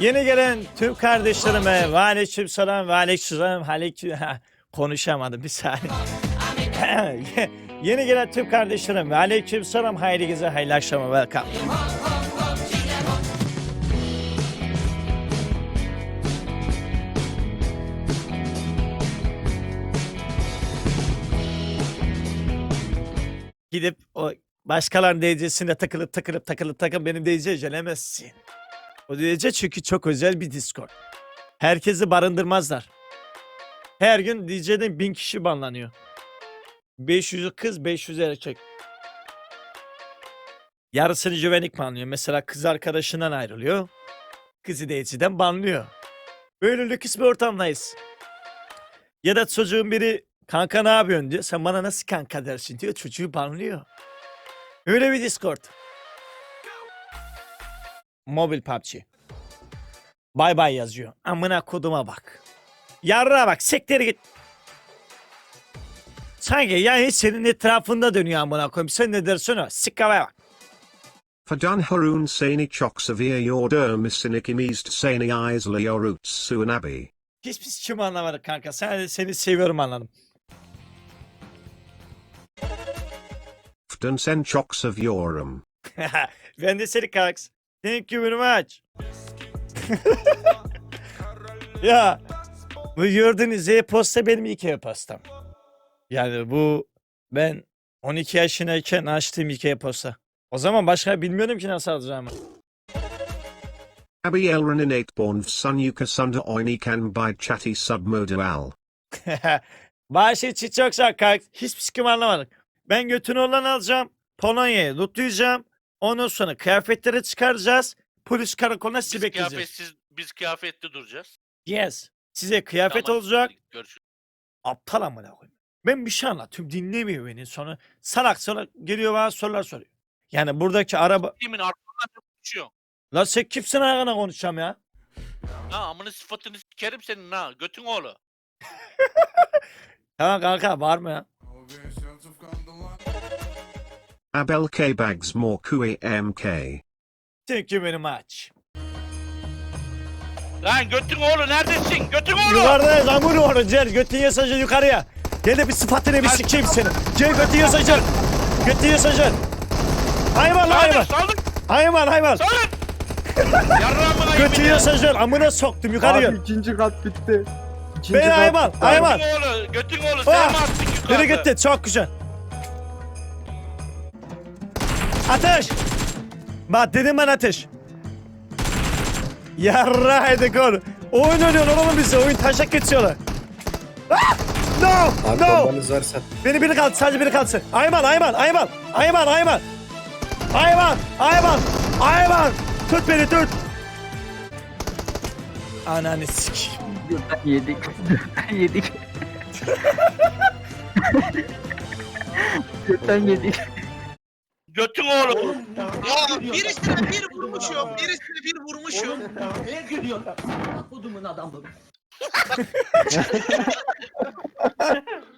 Yeni gelen tüm kardeşlerime ve aleyküm selam ve aleyküm selam aleyküm konuşamadım bir saniye. Yeni gelen tüm kardeşlerim ve aleyküm selam hayırlı gece hayırlı akşama welcome. Gidip o başkalarının DC'sine takılıp takılıp takılıp takılıp benim DC gelemezsin. O DC çünkü çok özel bir Discord. Herkesi barındırmazlar. Her gün DC'den bin kişi banlanıyor. 500'ü kız 500 erkek. Yarısını güvenlik banlıyor. Mesela kız arkadaşından ayrılıyor. Kızı DC'den banlıyor. Böyle lüks bir ortamdayız. Ya da çocuğun biri kanka ne yapıyorsun diyor. Sen bana nasıl kanka dersin diyor. Çocuğu banlıyor. Öyle bir Discord. Mobil PUBG. Bay bay yazıyor. Amına koduma bak. Yarra bak sektere git. Sanki yani senin etrafında dönüyor amına koyayım. Sen ne dersin o? Sikavaya bak. Fadan Harun Sani çok severe your dermisinik imist sani isla your roots suanabi. Hiç biz kim anlamadık kanka. Sen, seni seviyorum anladım. Fdan sen çok seviyorum. ben de seni kanks. Thank you very much. ya bu gördüğünüz e-posta benim ilk e-postam. Yani bu ben 12 yaşındayken açtığım ilk e-posta. O zaman başka bilmiyordum ki nasıl alacağımı. Abi elrenin 8 born son yuka sunda oinikan by chatty submodal. Bağış için çok kanka. Hiçbir sikim anlamadık. Ben götünü olan alacağım. Polonya'ya lootlayacağım. Ondan sonra kıyafetleri çıkaracağız. Polis karakoluna Biz sizi bekleyeceğiz. kıyafetsiz, biz kıyafetli duracağız. Yes. Size kıyafet Tamam, olacak. hadi Görüşürüz. Aptal amına koyayım. Ben bir şey anlatıyorum dinlemiyor beni. Sonra salak salak geliyor bana sorular soruyor. Yani buradaki araba... Kimin arkamdan ne konuşuyorsun? La sen kimsin ayağına konuşacağım ya? Ha amını sıfatını sikerim senin ha. Götün oğlu. Tamam kanka var mı ya? Abel K bags more kui mk. Thank you very much. Lan götün oğlu neredesin? Götün oğlu. Yukarıdayız amur oğlu gel götün yasacı yukarıya. Gel de bir sıfatını bir sikeyim seni. Gel götün yasacı. Götün yasacı. Hayvan lan hayvan. Saldır Hayvan hayvan. saldır. Yarrağımına Götün yemin ya. yasacı. Amına soktum yukarıya. Abi ikinci kat bitti. İkinci Beni kat hayvan hayvan. Götün oğlu. Götün oğlu. Sen mi attın yukarıda? Biri gitti çok güzel. Ateş! Bak dedim ben ateş. Yarra hadi gol. Oyun oynuyorlar oğlum bize. Oyun taşak geçiyorlar. Ah! No! Abi No! bombanız varsa Beni biri kaldı. Sadece biri kalsın. Ayman, Ayman, Ayman. Ayman, Ayman. Ayman, Ayman. Ayman. Tut beni tut. Ananı sikeyim. yedik. yedik. Götten yedik. Götün oğlu. Ya birisine bir vurmuşum, birisine bir vurmuşum. Neye gülüyorsun? Kodumun adamı.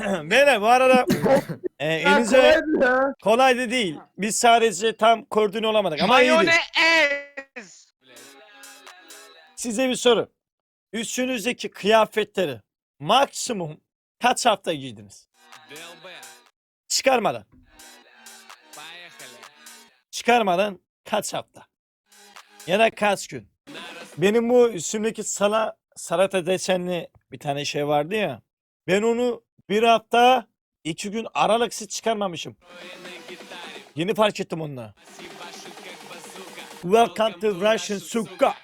Beyler bu arada e, kolaydı ya. kolaydı değil. Biz sadece tam koordine olamadık ama iyiydi. Mayonez. Size bir soru. Üstünüzdeki kıyafetleri maksimum kaç hafta giydiniz? Çıkarmadan. Çıkarmadan kaç hafta? Ya da kaç gün? Benim bu üstümdeki sana salata desenli bir tane şey vardı ya. Ben onu bir hafta iki gün aralıksız çıkarmamışım. Yeni fark ettim onunla. Welcome to Russian Suka.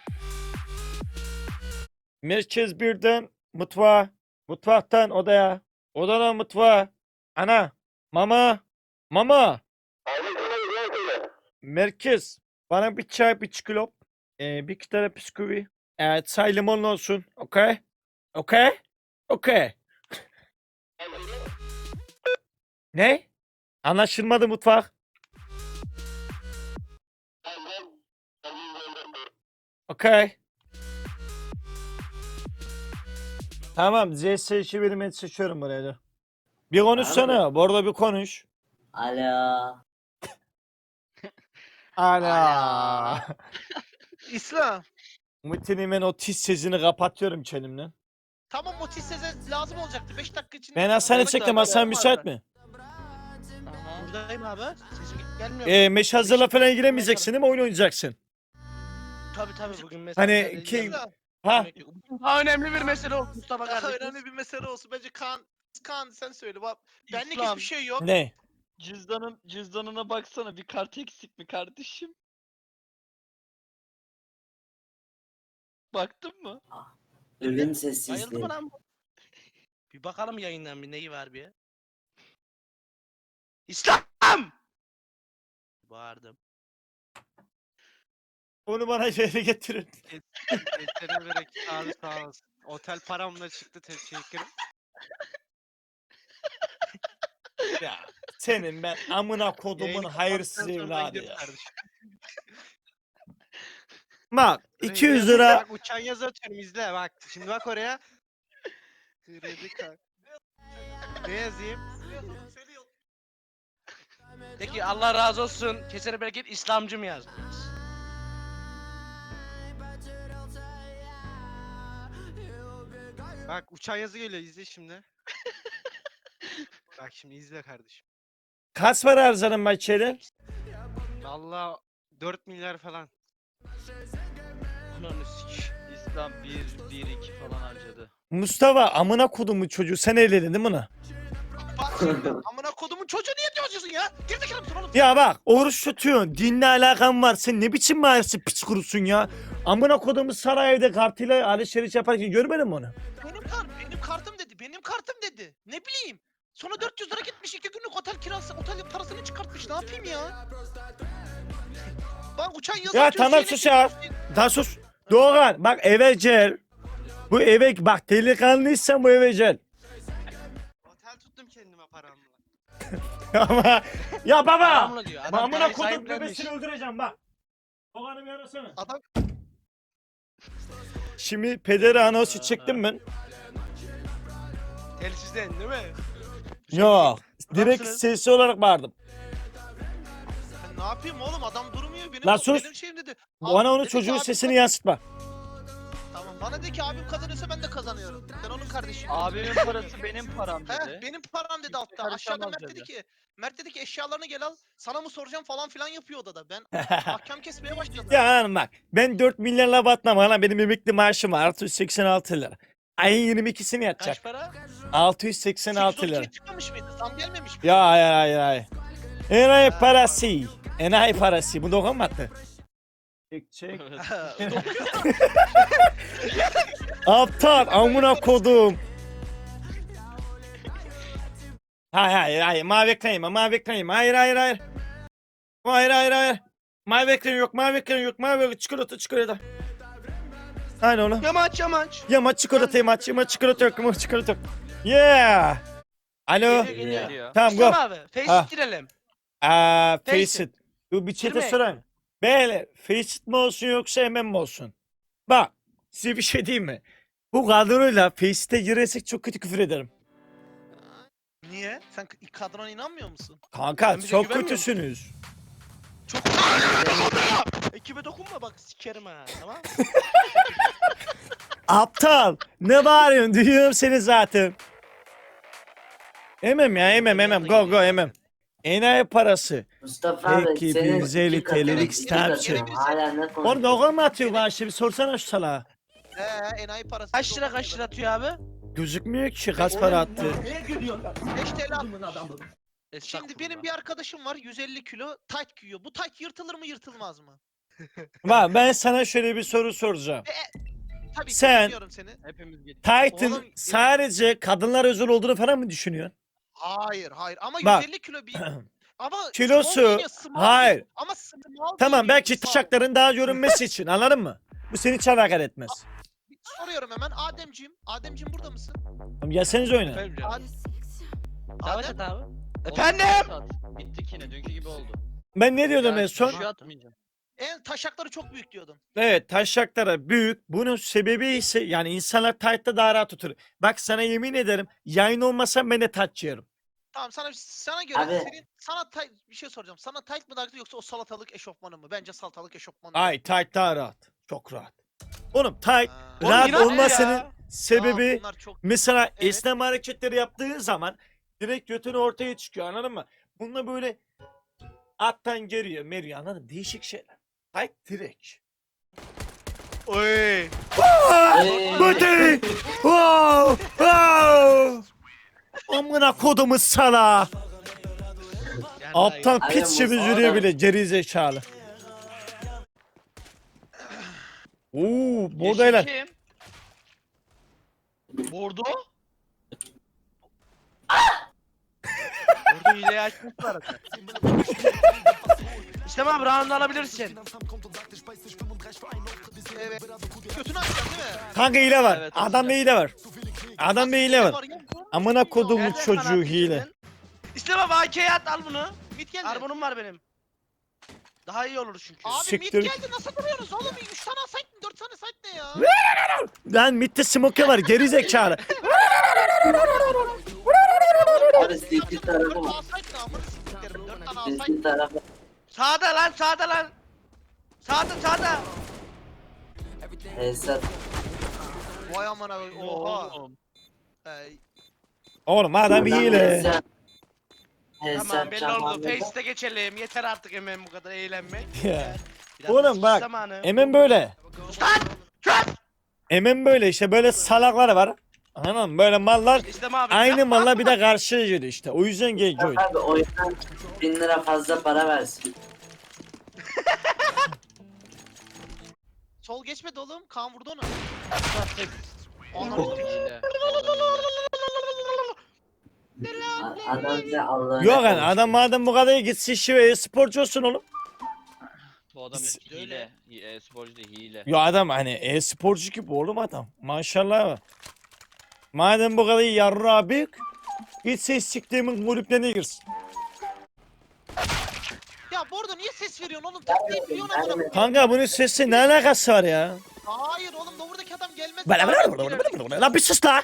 Merkez birden mutfağa, mutfaktan odaya, odadan mutfağa. Ana, mama, mama. Merkez, bana bir çay, bir çikolop, ee, bir iki tane bisküvi. Evet, çay limonlu olsun, okey? Okey? Okey. ne? Anlaşılmadı mutfak. Okey. Tamam, CS2 benim seçiyorum buraya da. Bir konuşsana, bu arada bir konuş. Alo. Ana. İslam, Muhittin'in ben o tiz sesini kapatıyorum kendimden. Tamam o tiz seze lazım olacaktı 5 dakika için. Ben Hasan'ı çektim. Hasan müsait mi? Buradayım abi. Sesim gelmiyor. Ee, meş hazırla falan giremeyeceksin değil mi? Oyun oynayacaksın. Tabii tabii bugün mesela. Hani ki... Mesela Ha? Daha önemli bir mesele oldu Mustafa daha kardeşim. önemli bir mesele olsun. Bence Kaan, Kaan sen söyle. Bak, benlik İslam, hiçbir şey yok. Ne? Cüzdanın cüzdanına baksana bir kart eksik mi kardeşim? Baktın mı? Ölüm Bayıldı sessizliği. mı lan bu? Bir bakalım yayından bir neyi var bir. İslam! Bağırdım. Onu bana geri getirin. Kesene bereket abi sağ olsun. Otel paramla çıktı teşekkürüm. Ya senin ben amına kodumun hayırsız evladı ya. Bak Buraya 200 yazıyor, lira Bak uçan yazı atıyorum izle bak. Şimdi bak oraya. Kredi kart. Ne yazayım? Peki Allah razı olsun. Kesene bereket İslamcım yaz. Bak uçan yazı geliyor izle şimdi. bak şimdi izle kardeşim. Kaç para harcanın maçları? Valla 4 milyar falan. Ananı sik. İslam 1 1 2 falan harcadı. Mustafa amına kodumun çocuğu sen evlendin değil mi şimdi amına kodumun çocuğu niye diyorsun ya? Gerizekalı mısın oğlum? Ya bak oruç tutuyorsun. Dinle alakan var. Sen ne biçim mahirsin piç kurusun ya. Amına kodumun saray evde kartıyla alışveriş yaparken görmedin mi onu? Benim kart, benim kartım dedi. Benim kartım dedi. Ne bileyim. Sonra 400 lira gitmiş iki günlük otel kirası, otel parasını çıkartmış. Ne yapayım ya? Bak uçan yazı Ya tamam sus ya. Daha sus. Doğan bak eve gel. Bu eve bak delikanlıysan bu eve gel. Otel tuttum kendime paramla. Ama ya baba. Paramla diyor. Adam Amına parayı kodum sahiplenmiş. bebesini öldüreceğim bak. Doğan'ı bir arasana. Adam Şimdi pederi anonsu çıktım ben. Telsizden değil mi? Yok. Direkt sesli olarak bağırdım. ben ne yapayım oğlum? Adam durmuyor benim. Lan sus. Benim şeyim dedi. Bana Abi onun dedi ki çocuğun abim sesini kaz- yansıtma. Tamam bana de ki abim kazanıyorsa ben de kazanıyorum. Ben onun kardeşiyim. Abimin parası benim param He dedi. benim param dedi altta. karışamaz Aşağıda Mert dedi dedi. ki Mert dedi ki eşyalarını gel al. Sana mı soracağım falan filan yapıyor odada. Ben ahkam kesmeye başladım. Ya hanım bak ben 4 milyarla batmam hala benim emekli maaşım var 686 lira. Ayın 22'sini yatacak. Kaç para? 686 lira. 812'ye çıkmamış mıydı? Zam gelmemiş mi? Ya hayır hayır hayır. Enayi parası. Enayi parası. Bu attı? Çek çek. Aptal amına kodum. Hayır hayır hayır mavi yeme mavi yeme hayır hayır hayır. Hayır hayır hayır. Mavi ekran yok mavi ekran yok mavi yok çikolata çikolata. Aynen oğlum. Yamaç yamaç. Yama çikolata yama yama çikolata yok yama çikolata yok. Yeah. Alo. Geliyor geliyor. Geliyor. Tamam go. Mustafa abi. Face Ha. girelim. Aa, Face Faceit. Bu bir çete Girme. sorayım. Beyler Faceit mi olsun yoksa MM mi olsun? Bak size bir şey diyeyim mi? Bu kadroyla Faceit'e girersek çok kötü küfür ederim. Niye? Sen k- kadrona inanmıyor musun? Kanka Sen bize çok güvenmiyor musun? kötüsünüz. Çok Ekibe dokunma bak sikerim ha tamam mı? Aptal. Ne bağırıyorsun? Duyuyorum seni zaten. Emem ya emem emem. Go go emem. Enayi parası. Mustafa abi Peki, senin 150 iki katın, TL'lik iki? Hala ne Oğlum konuşuyorsun? dalga mı atıyor bana şimdi? Sorsana şu salağa. He enayi parası. Kaç lira kaç lira atıyor abi? Gözükmüyor ki kaç para attı. Neye gülüyorsun? 5 TL Kodumun adamı. Şimdi benim bir arkadaşım var 150 kilo tight giyiyor. Bu tight yırtılır mı yırtılmaz mı? Bak ben sana şöyle bir soru soracağım. Tabii ki Sen- dinliyorum seni. Hepimiz gittik. Titan Oğlum, sadece kadınlar özel olduğunu falan mı düşünüyorsun? Hayır hayır ama Bak. 150 kilo bir ama Kilosu, small giyiniyor, small hayır. Ama small Tamam belki small. taşakların daha görünmesi için anladın mı? Bu seni hiç alakadar etmez. Soruyorum hemen Ademciğim. Ademciğim burada mısın? Tamam, Gelseniz oyuna. Efendim canım. Adem? et abi. Oğlum, Efendim? at. Bittik yine dünkü gibi oldu. Ben ne diyordum en son? şey atmayacağım. En taşakları çok büyük diyordum. Evet taşaklara büyük. Bunun sebebi ise yani insanlar tight'ta daha rahat oturur. Bak sana yemin ederim yayın olmasa ben de tight yiyorum. Tamam sana sana göre Abi. senin sana tight bir şey soracağım. Sana tight mı daha güzel yoksa o salatalık eşofmanı mı? Bence salatalık eşofmanı. Ay tight daha rahat. Çok rahat. Oğlum tight Ha. rahat aynı olmasının ya. sebebi bunlar çok mesela Evet. esnem hareketleri yaptığı zaman direkt götünü ortaya çıkıyor anladın mı? Bununla böyle alttan geriyor meriyor anladın mı? Değişik şeyler. Tight direkt. Oy. Değil. Wow! Wow! Amına kodumu sana. Alttan Ay, piç gibi yürüyor bile geri zekalı. Oo, buradaylar. Yeşil kim? Bordo? Hileyi açmışlar. İstem abi round'u alabilirsin. Evet. Götünü açacaksın değil mi? Kanka hile var. Evet, Adamda hile var. Adamda hile var. Amına kodumu Nerede çocuğu hile. bilgin? İstem abi AK'ye at al bunu. Mid geldi. Arbonum var benim. Daha iyi olur çünkü. Abi Siktir. mid geldi nasıl duruyorsunuz oğlum? 3 tane site mi 4 tane site ne ya? Lan mitte smoke var geri zekalı. Abi siktir tarafı 4 var. ne amına siktiklerim 4 tane. Siktir tarafı. Sağda lan sağda lan. Sağda sağda. Hesap. Vay amına oha. Oğlum. Ey, Oğlum adam hile. Tamam belli oldu. Face'te geçelim. Yeter artık hemen bu kadar eğlenmek. Biraz Oğlum bak, zamanı. Emin böyle. Lan! Çöp! Emin böyle işte böyle salaklar var. Mı? Böyle mallar İstem abi. aynı malla bir de karşıya geliyor işte. O yüzden Yok abi oyundan bin lira fazla para versin. Sol geçmedi oğlum. Kaan vurdu onu. Anam. hile. A- Adam bize Allah'ın Yok yani adam madem bu kadar iyi gitsin şu e-sporcu olsun oğlum. Bu adam Biz- hile. E, sporcu değil hile. Ya adam hani e-sporcu gibi oğlum adam. Maşallah. Madem bu kadar yarra büyük. Gitse siktiğimin kulüplerine girsin. Ya bu arada niye ses veriyorsun oğlum? Taktiği biliyorsun amına. koyayım. Kanka bunun sesi ne alakası var ya? Hayır oğlum da buradaki adam gelmez. Bala bala bala bala bala bala. Lan bir sus la.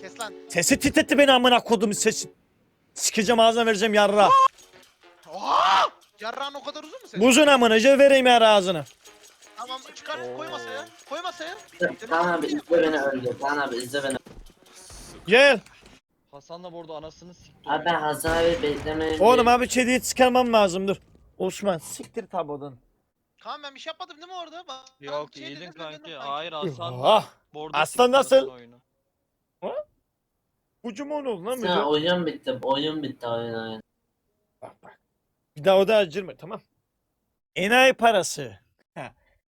Kes lan. Sesi titretti beni amına kodumun sesi. Sikeceğim ağzına vereceğim yarra. Oha! Yarrağın o kadar uzun mu senin? Buzun amına vereyim yara ağzına. Tamam çıkar koy masaya. Koy masaya. Kaan abi izle beni öldü. Kaan abi izle beni. Gel. Hasan'la Bordo anasını sikti. Abi ben Hasan abi beklemeyi... Oğlum abi kediyi çıkarmam lazım dur. Osman siktir tabodan. Kaan ben bir şey yapmadım değil mi orada? Bak, Yok şey iyiydin kanki. Hayır Hasan. Ah. Bordo Aslan nasıl? Oyunu. Ucum onu lan bir Sen oyun bitti. Oyun bitti oyun oyun. Bak bak. Bir daha o da acırma tamam. Enayi parası.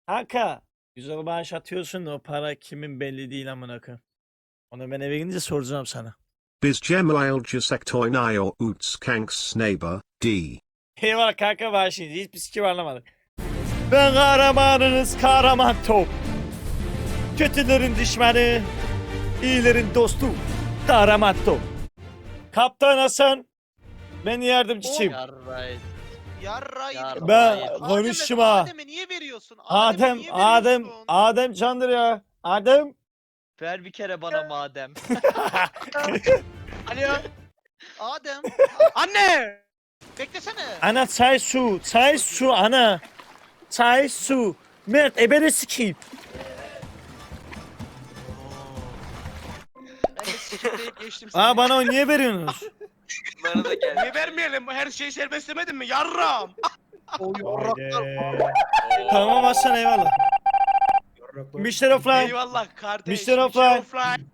Kanka. Güzel bağış atıyorsun da o para kimin belli değil amına koyayım. Onu ben eve gidince soracağım sana. Biz Gemal Jasektoynayor Uts Kanks neighbor, D. Eyvallah kanka bağışın. Hiçbir sikim anlamadık. Ben kahramanınız kahraman top. Kötülerin düşmanı, iyilerin dostu. Kahraman top. Kaptan Hasan. Ben yardımcısıyım. Yarrayt. Yarra. Ben Adem'e- konuşma. Adem'e niye veriyorsun? Adem'e Adem, niye Adem, veriyorsun? Adem candır ya. Adem. Ver bir kere bana madem. Alo. Adem. Anne! Beklesene. Ana çay su, çay su ana. Çay su. Mert ebere sikeyim. Ben de sikeyim deyip geçtim seni. Aa bana o niye veriyorsunuz? Bana da geldi. Niye vermeyelim? Her şeyi serbest demedin mi? Yarram! tamam Hasan eyvallah. Mr. Offline. Eyvallah kardeş. Mr. Offline. Offline.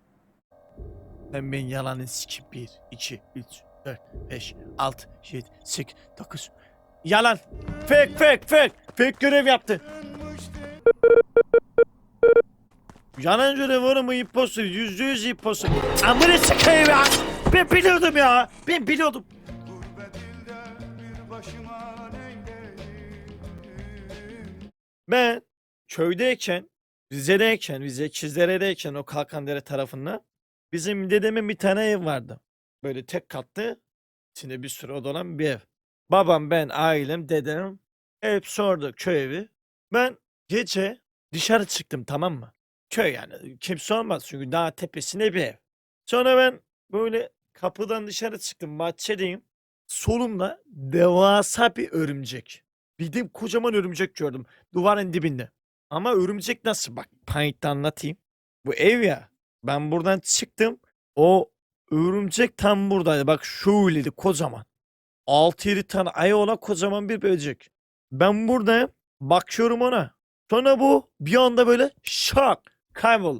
Ben ben yalanı sikim. 1, 2, 3, 4, 5, 6, 7, 8, 9. Yalan. Fake fake fake. Fake görev yaptı. Yalan görev oğlum bu imposter. Yüzde yüz imposter. Amına sikeyim ya. Ben biliyordum ya. Ben biliyordum. Ben köydeyken, Rize'deyken, Rize Kizdere'deyken o Kalkandere tarafında bizim dedemin bir tane ev vardı. Böyle tek katlı, içinde bir sürü oda bir ev. Babam, ben, ailem, dedem hep sordu köy evi. Ben gece dışarı çıktım tamam mı? Köy yani kimse olmaz çünkü dağ tepesinde bir ev. Sonra ben böyle kapıdan dışarı çıktım bahçedeyim. Solumda devasa bir örümcek. Bildiğim kocaman örümcek gördüm duvarın dibinde. Ama örümcek nasıl? Bak panikte anlatayım. Bu ev ya. Ben buradan çıktım. O örümcek tam buradaydı. Bak şöyleydi kocaman. 6-7 tane ayı olan kocaman bir böcek. Ben buradayım. Bakıyorum ona. Sonra bu bir anda böyle şak kaybol.